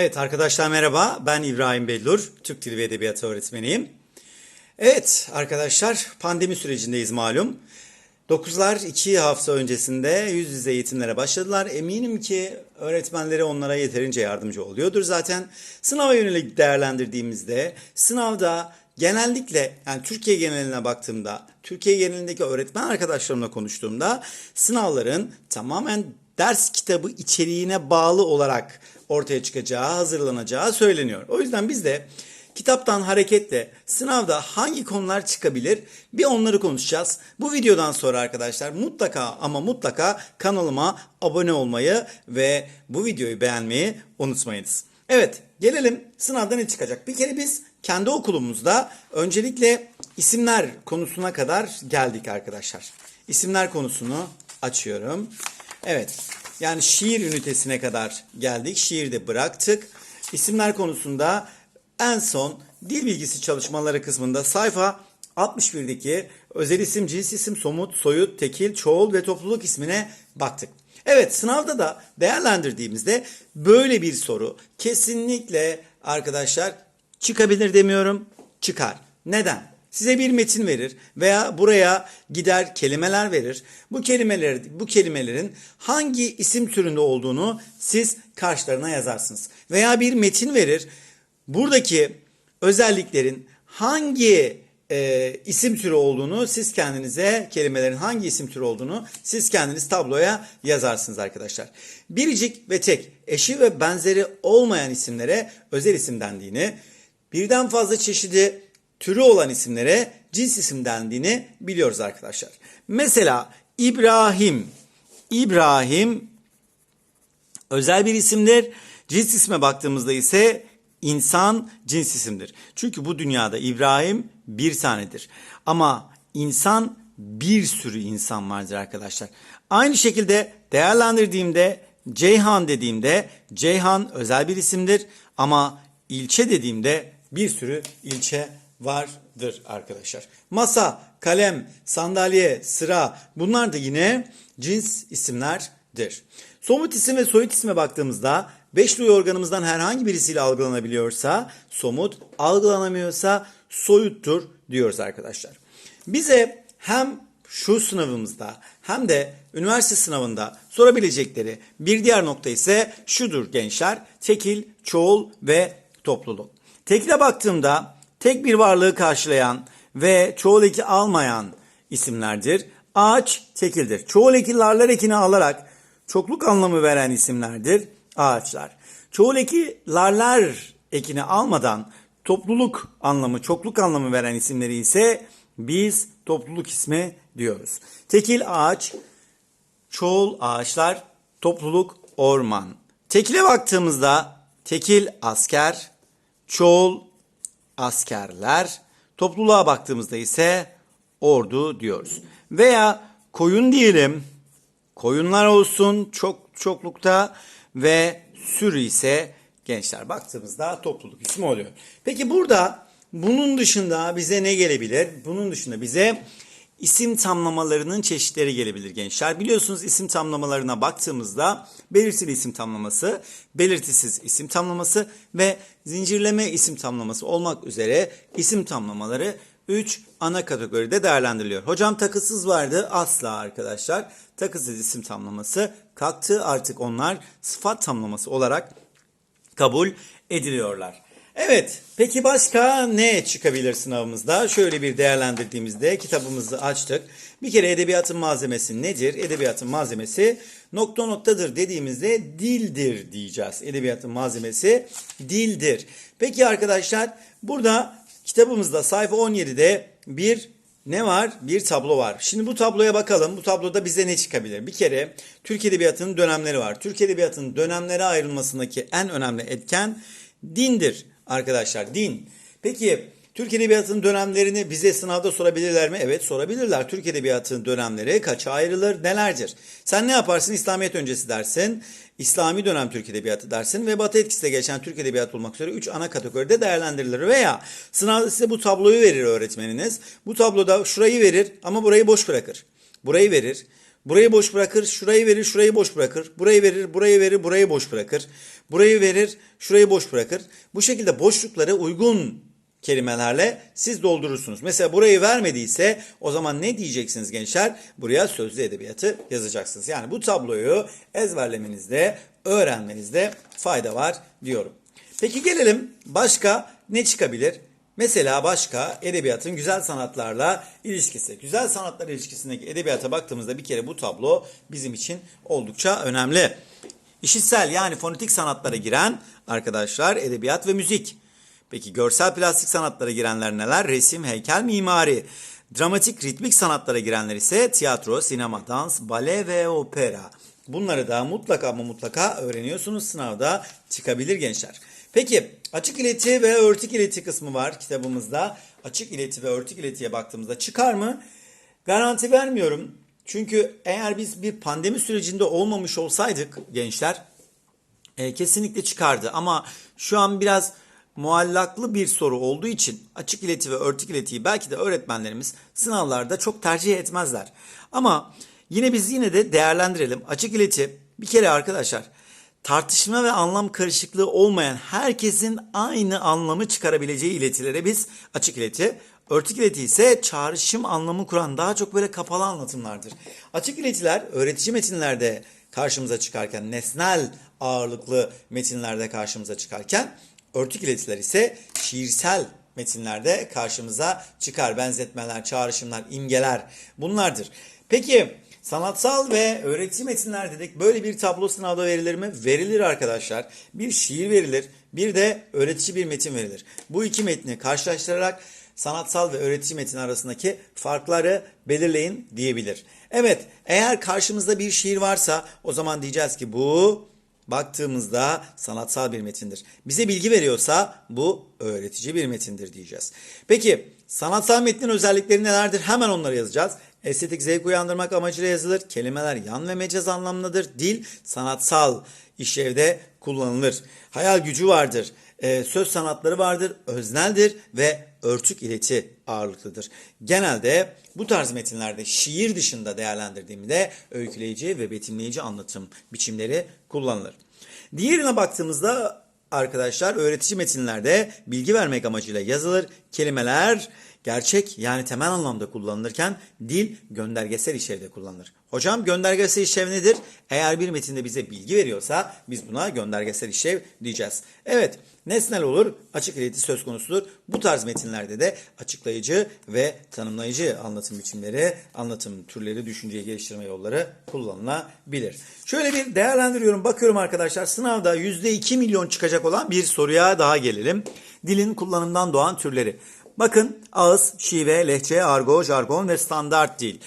Evet arkadaşlar merhaba. Ben İbrahim Bellur. Türk Dili ve Edebiyatı öğretmeniyim. Evet arkadaşlar pandemi sürecindeyiz malum. Dokuzlar iki hafta öncesinde yüz yüze eğitimlere başladılar. Eminim ki öğretmenleri onlara yeterince yardımcı oluyordur zaten. Sınava yönelik değerlendirdiğimizde sınavda genellikle yani Türkiye geneline baktığımda, Türkiye genelindeki öğretmen arkadaşlarımla konuştuğumda sınavların tamamen ders kitabı içeriğine bağlı olarak ortaya çıkacağı, hazırlanacağı söyleniyor. O yüzden biz de kitaptan hareketle sınavda hangi konular çıkabilir bir onları konuşacağız. Bu videodan sonra arkadaşlar mutlaka ama mutlaka kanalıma abone olmayı ve bu videoyu beğenmeyi unutmayınız. Evet gelelim sınavda ne çıkacak? Bir kere biz kendi okulumuzda öncelikle isimler konusuna kadar geldik arkadaşlar. İsimler konusunu açıyorum. Evet yani şiir ünitesine kadar geldik. Şiirde bıraktık. İsimler konusunda en son dil bilgisi çalışmaları kısmında sayfa 61'deki özel isim, cins isim, somut, soyut, tekil, çoğul ve topluluk ismine baktık. Evet sınavda da değerlendirdiğimizde böyle bir soru kesinlikle arkadaşlar çıkabilir demiyorum çıkar. Neden? Size bir metin verir veya buraya gider kelimeler verir. Bu kelimeler bu kelimelerin hangi isim türünde olduğunu siz karşılarına yazarsınız. Veya bir metin verir. Buradaki özelliklerin hangi e, isim türü olduğunu siz kendinize kelimelerin hangi isim türü olduğunu siz kendiniz tabloya yazarsınız arkadaşlar. Biricik ve tek eşi ve benzeri olmayan isimlere özel isim dendiğini, birden fazla çeşidi türü olan isimlere cins isim dendiğini biliyoruz arkadaşlar. Mesela İbrahim. İbrahim özel bir isimdir. Cins isme baktığımızda ise insan cins isimdir. Çünkü bu dünyada İbrahim bir tanedir. Ama insan bir sürü insan vardır arkadaşlar. Aynı şekilde değerlendirdiğimde Ceyhan dediğimde Ceyhan özel bir isimdir ama ilçe dediğimde bir sürü ilçe vardır arkadaşlar. Masa, kalem, sandalye, sıra bunlar da yine cins isimlerdir. Somut isim ve soyut isme baktığımızda beş duyu organımızdan herhangi birisiyle algılanabiliyorsa somut, algılanamıyorsa soyuttur diyoruz arkadaşlar. Bize hem şu sınavımızda hem de üniversite sınavında sorabilecekleri bir diğer nokta ise şudur gençler. Tekil, çoğul ve topluluk. Tekile baktığımda tek bir varlığı karşılayan ve çoğul eki almayan isimlerdir. Ağaç tekildir. Çoğul eki larlar ekini alarak çokluk anlamı veren isimlerdir ağaçlar. Çoğul eki larlar ekini almadan topluluk anlamı, çokluk anlamı veren isimleri ise biz topluluk ismi diyoruz. Tekil ağaç, çoğul ağaçlar, topluluk orman. Tekile baktığımızda tekil asker, çoğul askerler, topluluğa baktığımızda ise ordu diyoruz. Veya koyun diyelim, koyunlar olsun çok çoklukta ve sürü ise gençler baktığımızda topluluk ismi oluyor. Peki burada bunun dışında bize ne gelebilir? Bunun dışında bize isim tamlamalarının çeşitleri gelebilir gençler. Biliyorsunuz isim tamlamalarına baktığımızda belirtili isim tamlaması, belirtisiz isim tamlaması ve zincirleme isim tamlaması olmak üzere isim tamlamaları 3 ana kategoride değerlendiriliyor. Hocam takısız vardı asla arkadaşlar. Takısız isim tamlaması kalktı artık onlar sıfat tamlaması olarak kabul ediliyorlar. Evet, peki başka ne çıkabilir sınavımızda? Şöyle bir değerlendirdiğimizde kitabımızı açtık. Bir kere edebiyatın malzemesi nedir? Edebiyatın malzemesi nokta noktadır dediğimizde dildir diyeceğiz. Edebiyatın malzemesi dildir. Peki arkadaşlar burada kitabımızda sayfa 17'de bir ne var? Bir tablo var. Şimdi bu tabloya bakalım. Bu tabloda bize ne çıkabilir? Bir kere Türk Edebiyatı'nın dönemleri var. Türk Edebiyatı'nın dönemlere ayrılmasındaki en önemli etken dindir arkadaşlar. Din. Peki Türk Edebiyatı'nın dönemlerini bize sınavda sorabilirler mi? Evet sorabilirler. Türk Edebiyatı'nın dönemleri kaça ayrılır? Nelerdir? Sen ne yaparsın? İslamiyet öncesi dersin. İslami dönem Türk Edebiyatı dersin ve Batı etkisiyle geçen Türk Edebiyatı olmak üzere 3 ana kategoride değerlendirilir. Veya sınavda size bu tabloyu verir öğretmeniniz. Bu tabloda şurayı verir ama burayı boş bırakır. Burayı verir. Burayı boş bırakır, şurayı verir, şurayı boş bırakır. Burayı verir, burayı verir, burayı boş bırakır. Burayı verir, şurayı boş bırakır. Bu şekilde boşlukları uygun kelimelerle siz doldurursunuz. Mesela burayı vermediyse o zaman ne diyeceksiniz gençler? Buraya sözlü edebiyatı yazacaksınız. Yani bu tabloyu ezberlemenizde, öğrenmenizde fayda var diyorum. Peki gelelim başka ne çıkabilir? Mesela başka edebiyatın güzel sanatlarla ilişkisi. Güzel sanatlar ilişkisindeki edebiyata baktığımızda bir kere bu tablo bizim için oldukça önemli. İşitsel yani fonetik sanatlara giren arkadaşlar edebiyat ve müzik. Peki görsel plastik sanatlara girenler neler? Resim, heykel, mimari. Dramatik, ritmik sanatlara girenler ise tiyatro, sinema, dans, bale ve opera. Bunları da mutlaka ama mutlaka öğreniyorsunuz sınavda çıkabilir gençler. Peki açık ileti ve örtük ileti kısmı var kitabımızda. Açık ileti ve örtük iletiye baktığımızda çıkar mı? Garanti vermiyorum. Çünkü eğer biz bir pandemi sürecinde olmamış olsaydık gençler e, kesinlikle çıkardı. Ama şu an biraz muallaklı bir soru olduğu için açık ileti ve örtük iletiyi belki de öğretmenlerimiz sınavlarda çok tercih etmezler. Ama yine biz yine de değerlendirelim. Açık ileti bir kere arkadaşlar tartışma ve anlam karışıklığı olmayan herkesin aynı anlamı çıkarabileceği iletilere biz açık ileti, örtük ileti ise çağrışım anlamı kuran daha çok böyle kapalı anlatımlardır. Açık iletiler öğretici metinlerde karşımıza çıkarken, nesnel ağırlıklı metinlerde karşımıza çıkarken, örtük iletiler ise şiirsel metinlerde karşımıza çıkar. Benzetmeler, çağrışımlar, imgeler bunlardır. Peki Sanatsal ve öğretici metinler dedik. Böyle bir tablo sınavda verilir mi? Verilir arkadaşlar. Bir şiir verilir, bir de öğretici bir metin verilir. Bu iki metni karşılaştırarak sanatsal ve öğretici metin arasındaki farkları belirleyin diyebilir. Evet, eğer karşımızda bir şiir varsa o zaman diyeceğiz ki bu baktığımızda sanatsal bir metindir. Bize bilgi veriyorsa bu öğretici bir metindir diyeceğiz. Peki sanatsal metnin özellikleri nelerdir? Hemen onları yazacağız. Estetik zevk uyandırmak amacıyla yazılır. Kelimeler yan ve mecaz anlamlıdır. Dil sanatsal işlevde kullanılır. Hayal gücü vardır. Ee, söz sanatları vardır. Özneldir ve örtük ileti ağırlıklıdır. Genelde bu tarz metinlerde şiir dışında değerlendirdiğimde öyküleyici ve betimleyici anlatım biçimleri kullanılır. Diğerine baktığımızda arkadaşlar öğretici metinlerde bilgi vermek amacıyla yazılır. Kelimeler gerçek yani temel anlamda kullanılırken dil göndergesel işlevde kullanılır. Hocam göndergesel işlev nedir? Eğer bir metinde bize bilgi veriyorsa biz buna göndergesel işlev diyeceğiz. Evet nesnel olur açık ileti söz konusudur. Bu tarz metinlerde de açıklayıcı ve tanımlayıcı anlatım biçimleri, anlatım türleri, düşünceyi geliştirme yolları kullanılabilir. Şöyle bir değerlendiriyorum bakıyorum arkadaşlar sınavda %2 milyon çıkacak olan bir soruya daha gelelim. Dilin kullanımdan doğan türleri. Bakın ağız, şive, lehçe, argo, jargon ve standart dil.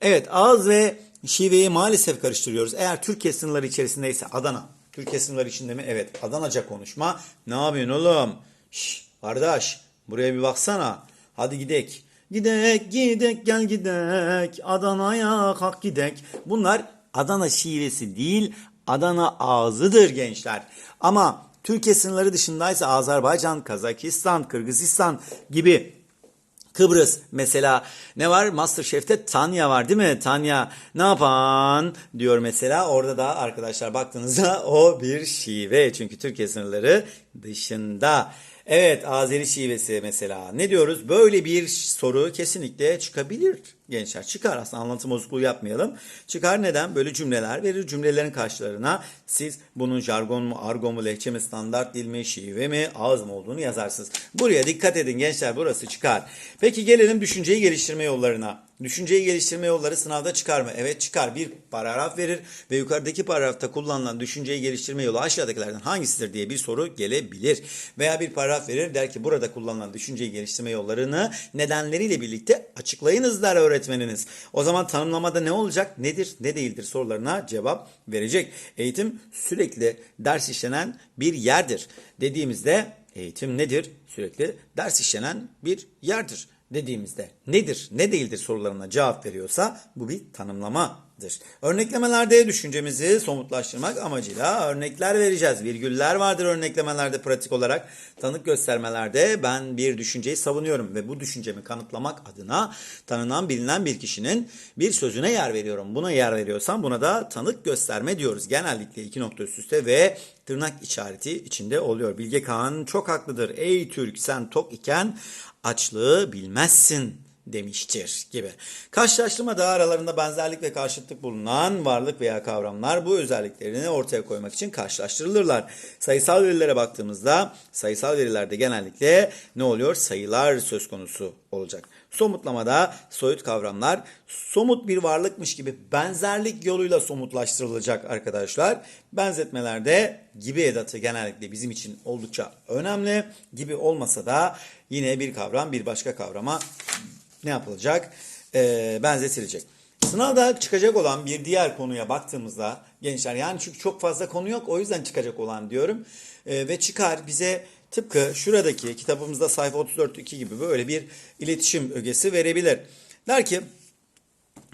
Evet ağız ve şiveyi maalesef karıştırıyoruz. Eğer Türkiye sınırları içerisindeyse Adana. Türkiye sınırları içinde mi? Evet Adanaca konuşma. Ne yapıyorsun oğlum? Şş, kardeş buraya bir baksana. Hadi gidek. Gidek gidek gel gidek. Adana'ya kalk gidek. Bunlar Adana şivesi değil Adana ağzıdır gençler. Ama Türkiye sınırları dışındaysa Azerbaycan, Kazakistan, Kırgızistan gibi Kıbrıs mesela ne var? Masterchef'te Tanya var değil mi? Tanya ne yapan diyor mesela. Orada da arkadaşlar baktığınızda o bir şive. Çünkü Türkiye sınırları dışında. Evet Azeri şivesi mesela. Ne diyoruz? Böyle bir soru kesinlikle çıkabilir gençler. Çıkar aslında anlatım bozukluğu yapmayalım. Çıkar neden? Böyle cümleler verir. Cümlelerin karşılarına siz bunun jargon mu, argon mu, lehçe mi, standart dil mi, şive mi, ağız mı olduğunu yazarsınız. Buraya dikkat edin gençler burası çıkar. Peki gelelim düşünceyi geliştirme yollarına. Düşünceyi geliştirme yolları sınavda çıkar mı? Evet çıkar. Bir paragraf verir ve yukarıdaki paragrafta kullanılan düşünceyi geliştirme yolu aşağıdakilerden hangisidir diye bir soru gelebilir. Veya bir paragraf verir der ki burada kullanılan düşünceyi geliştirme yollarını nedenleriyle birlikte açıklayınız der öğretmeniniz. O zaman tanımlamada ne olacak? Nedir? Ne değildir sorularına cevap verecek. Eğitim sürekli ders işlenen bir yerdir. Dediğimizde eğitim nedir? Sürekli ders işlenen bir yerdir dediğimizde nedir, ne değildir sorularına cevap veriyorsa bu bir tanımlama yapmaktır. Örneklemelerde düşüncemizi somutlaştırmak amacıyla örnekler vereceğiz. Virgüller vardır örneklemelerde pratik olarak. Tanık göstermelerde ben bir düşünceyi savunuyorum ve bu düşüncemi kanıtlamak adına tanınan bilinen bir kişinin bir sözüne yer veriyorum. Buna yer veriyorsam buna da tanık gösterme diyoruz. Genellikle iki nokta üst üste ve tırnak işareti içinde oluyor. Bilge Kağan çok haklıdır. Ey Türk sen tok iken açlığı bilmezsin demiştir gibi. Karşılaştırmada aralarında benzerlik ve karşıtlık bulunan varlık veya kavramlar bu özelliklerini ortaya koymak için karşılaştırılırlar. Sayısal verilere baktığımızda sayısal verilerde genellikle ne oluyor? Sayılar söz konusu olacak. Somutlamada soyut kavramlar somut bir varlıkmış gibi benzerlik yoluyla somutlaştırılacak arkadaşlar. Benzetmelerde gibi edatı genellikle bizim için oldukça önemli. Gibi olmasa da yine bir kavram bir başka kavrama ne yapılacak? Ee, benzetilecek. Sınavda çıkacak olan bir diğer konuya baktığımızda gençler yani çünkü çok fazla konu yok o yüzden çıkacak olan diyorum. Ee, ve çıkar bize tıpkı şuradaki kitabımızda sayfa 34-2 gibi böyle bir iletişim ögesi verebilir. Der ki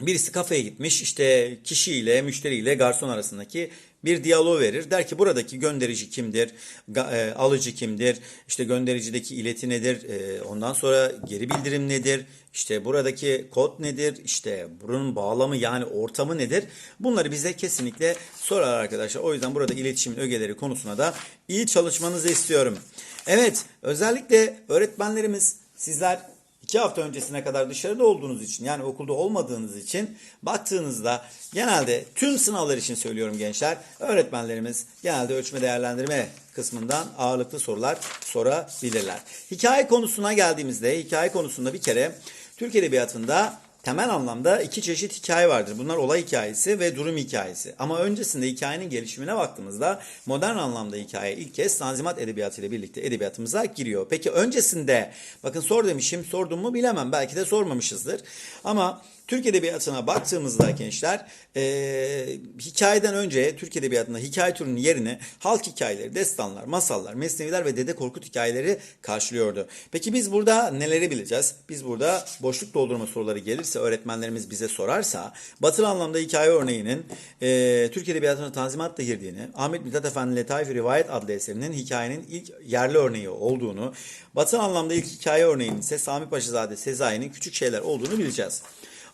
Birisi kafeye gitmiş işte kişiyle müşteriyle garson arasındaki bir diyaloğu verir. Der ki buradaki gönderici kimdir, e, alıcı kimdir, işte göndericideki ileti nedir, e, ondan sonra geri bildirim nedir, işte buradaki kod nedir, işte bunun bağlamı yani ortamı nedir? Bunları bize kesinlikle sorar arkadaşlar. O yüzden burada iletişimin ögeleri konusuna da iyi çalışmanızı istiyorum. Evet özellikle öğretmenlerimiz sizler İki hafta öncesine kadar dışarıda olduğunuz için yani okulda olmadığınız için baktığınızda genelde tüm sınavlar için söylüyorum gençler öğretmenlerimiz genelde ölçme değerlendirme kısmından ağırlıklı sorular sorabilirler. Hikaye konusuna geldiğimizde hikaye konusunda bir kere Türk Edebiyatı'nda temel anlamda iki çeşit hikaye vardır. Bunlar olay hikayesi ve durum hikayesi. Ama öncesinde hikayenin gelişimine baktığımızda modern anlamda hikaye ilk kez Tanzimat Edebiyatı ile birlikte edebiyatımıza giriyor. Peki öncesinde bakın sor demişim sordum mu bilemem belki de sormamışızdır. Ama Türk Edebiyatı'na baktığımızda gençler e, hikayeden önce Türk Edebiyatı'nda hikaye türünün yerini halk hikayeleri, destanlar, masallar, mesneviler ve Dede Korkut hikayeleri karşılıyordu. Peki biz burada neleri bileceğiz? Biz burada boşluk doldurma soruları gelirse öğretmenlerimiz bize sorarsa batılı anlamda hikaye örneğinin e, Türk Edebiyatı'na tanzimatla girdiğini, Ahmet Mithat Efendi Letaif-i Rivayet adlı eserinin hikayenin ilk yerli örneği olduğunu, batı anlamda ilk hikaye örneğinin ise Sami Paşazade Sezai'nin küçük şeyler olduğunu bileceğiz.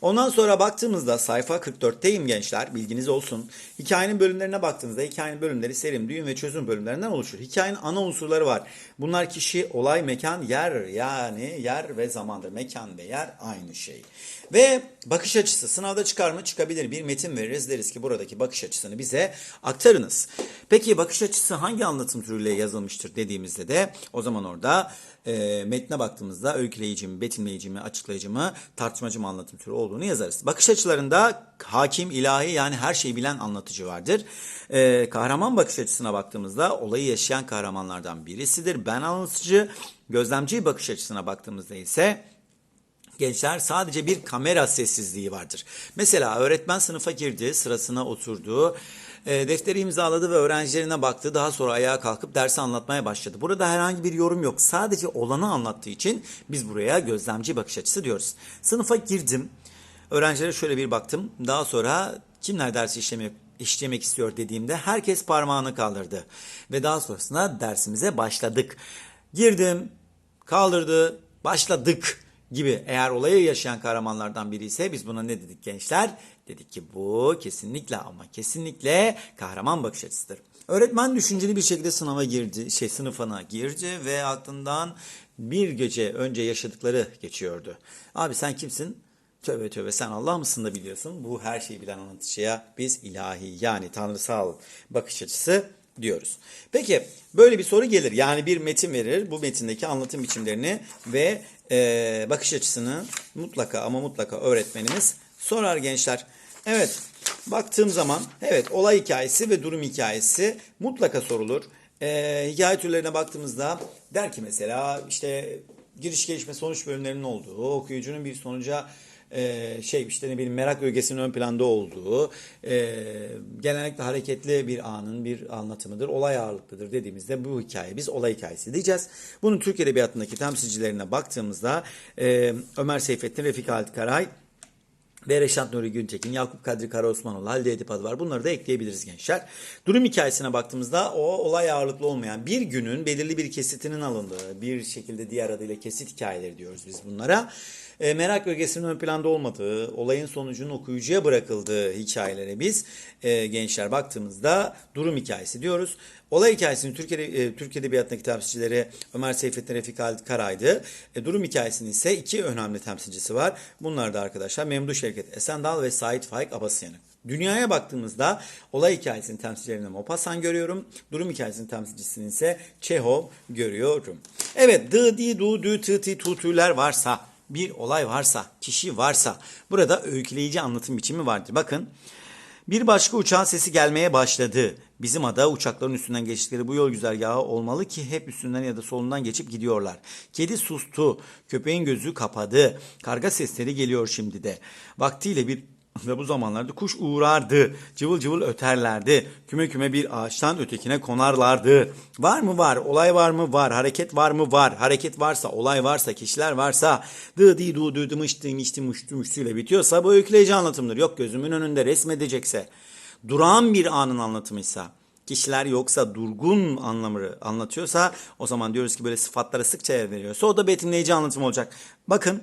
Ondan sonra baktığımızda sayfa 44'teyim gençler bilginiz olsun. Hikayenin bölümlerine baktığınızda hikayenin bölümleri serim, düğün ve çözüm bölümlerinden oluşur. Hikayenin ana unsurları var. Bunlar kişi, olay, mekan, yer yani yer ve zamandır. Mekan ve yer aynı şey. Ve bakış açısı sınavda çıkar mı? Çıkabilir. Bir metin veririz deriz ki buradaki bakış açısını bize aktarınız. Peki bakış açısı hangi anlatım türüyle yazılmıştır dediğimizde de o zaman orada e, metne baktığımızda öyküleyici mi, betimleyici mi, açıklayıcı mı, tartışmacı mı anlatım türü olduğunu yazarız. Bakış açılarında hakim, ilahi yani her şeyi bilen anlatıcı vardır. E, kahraman bakış açısına baktığımızda olayı yaşayan kahramanlardan birisidir. Ben anlatıcı, gözlemci bakış açısına baktığımızda ise gençler sadece bir kamera sessizliği vardır. Mesela öğretmen sınıfa girdi, sırasına oturdu, e, defteri imzaladı ve öğrencilerine baktı. Daha sonra ayağa kalkıp dersi anlatmaya başladı. Burada herhangi bir yorum yok. Sadece olanı anlattığı için biz buraya gözlemci bakış açısı diyoruz. Sınıfa girdim. Öğrencilere şöyle bir baktım. Daha sonra kimler dersi işlemek işlemek istiyor dediğimde herkes parmağını kaldırdı. Ve daha sonrasında dersimize başladık. Girdim, kaldırdı, başladık gibi eğer olayı yaşayan kahramanlardan biri ise biz buna ne dedik gençler? Dedik ki bu kesinlikle ama kesinlikle kahraman bakış açısıdır. Öğretmen düşünceli bir şekilde sınava girdi, şey sınıfına girdi ve aklından bir gece önce yaşadıkları geçiyordu. Abi sen kimsin? Tövbe tövbe sen Allah mısın da biliyorsun. Bu her şeyi bilen anlatıcıya biz ilahi yani tanrısal bakış açısı diyoruz. Peki böyle bir soru gelir. Yani bir metin verir. Bu metindeki anlatım biçimlerini ve e, bakış açısını mutlaka ama mutlaka öğretmenimiz sorar gençler. Evet baktığım zaman evet olay hikayesi ve durum hikayesi mutlaka sorulur. E, hikaye türlerine baktığımızda der ki mesela işte giriş gelişme sonuç bölümlerinin olduğu, okuyucunun bir sonuca e, şey işte ne bileyim merak ögesinin ön planda olduğu, e, genellikle hareketli bir anın bir anlatımıdır, olay ağırlıklıdır dediğimizde bu hikaye biz olay hikayesi diyeceğiz. Bunun Türk Edebiyatı'ndaki temsilcilerine baktığımızda e, Ömer Seyfettin, Refik Halit Karay, ve Reşat Nuri Güntekin, Yakup Kadri Karaosmanoğlu, Halide Edip adı var. Bunları da ekleyebiliriz gençler. Durum hikayesine baktığımızda o olay ağırlıklı olmayan bir günün belirli bir kesitinin alındığı, bir şekilde diğer adıyla kesit hikayeleri diyoruz biz bunlara. E, merak bölgesinin ön planda olmadığı, olayın sonucunun okuyucuya bırakıldığı hikayelere biz e, gençler baktığımızda durum hikayesi diyoruz. Olay hikayesini Türkiye, e, Türk Edebiyatı'nın kitapçıları Ömer Seyfettin Refik Halit Karay'dı. E, durum hikayesinin ise iki önemli temsilcisi var. Bunlar da arkadaşlar Memduh Şevket Esendal ve Sait Faik Abasıyanık. Dünyaya baktığımızda olay hikayesinin temsilcilerini Maupassant görüyorum. Durum hikayesinin temsilcisini ise Çehov görüyorum. Evet, dı, di, du, dü, tı, ti, tu, tüler varsa, bir olay varsa, kişi varsa burada öyküleyici anlatım biçimi vardır. Bakın bir başka uçağın sesi gelmeye başladı. Bizim ada uçakların üstünden geçtikleri bu yol güzergahı olmalı ki hep üstünden ya da solundan geçip gidiyorlar. Kedi sustu, köpeğin gözü kapadı. Karga sesleri geliyor şimdi de. Vaktiyle bir ve bu zamanlarda kuş uğrardı. Cıvıl cıvıl öterlerdi. Küme küme bir ağaçtan ötekine konarlardı. Var mı var? Olay var mı? Var. Hareket var mı? Var. Hareket varsa, olay varsa, kişiler varsa, dı di du du dımış dımış dımış mıştı bitiyorsa bu öyküleyici anlatımdır. Yok gözümün önünde resmedecekse, durağan bir anın anlatımıysa, kişiler yoksa durgun anlamı anlatıyorsa o zaman diyoruz ki böyle sıfatlara sıkça yer veriyorsa o da betimleyici anlatım olacak. Bakın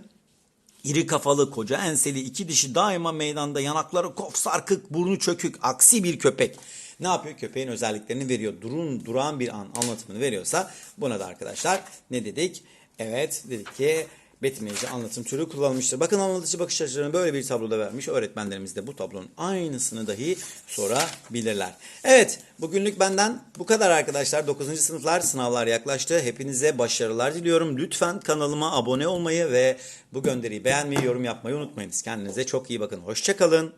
İri kafalı, koca enseli, iki dişi daima meydanda, yanakları kof sarkık, burnu çökük, aksi bir köpek. Ne yapıyor? Köpeğin özelliklerini veriyor. Durun, duran bir an anlatımını veriyorsa buna da arkadaşlar ne dedik? Evet dedik ki betimleyici anlatım türü kullanılmıştır. Bakın anlatıcı bakış açılarını böyle bir tabloda vermiş. Öğretmenlerimiz de bu tablonun aynısını dahi sorabilirler. Evet bugünlük benden bu kadar arkadaşlar. 9. sınıflar sınavlar yaklaştı. Hepinize başarılar diliyorum. Lütfen kanalıma abone olmayı ve bu gönderiyi beğenmeyi, yorum yapmayı unutmayınız. Kendinize çok iyi bakın. Hoşçakalın.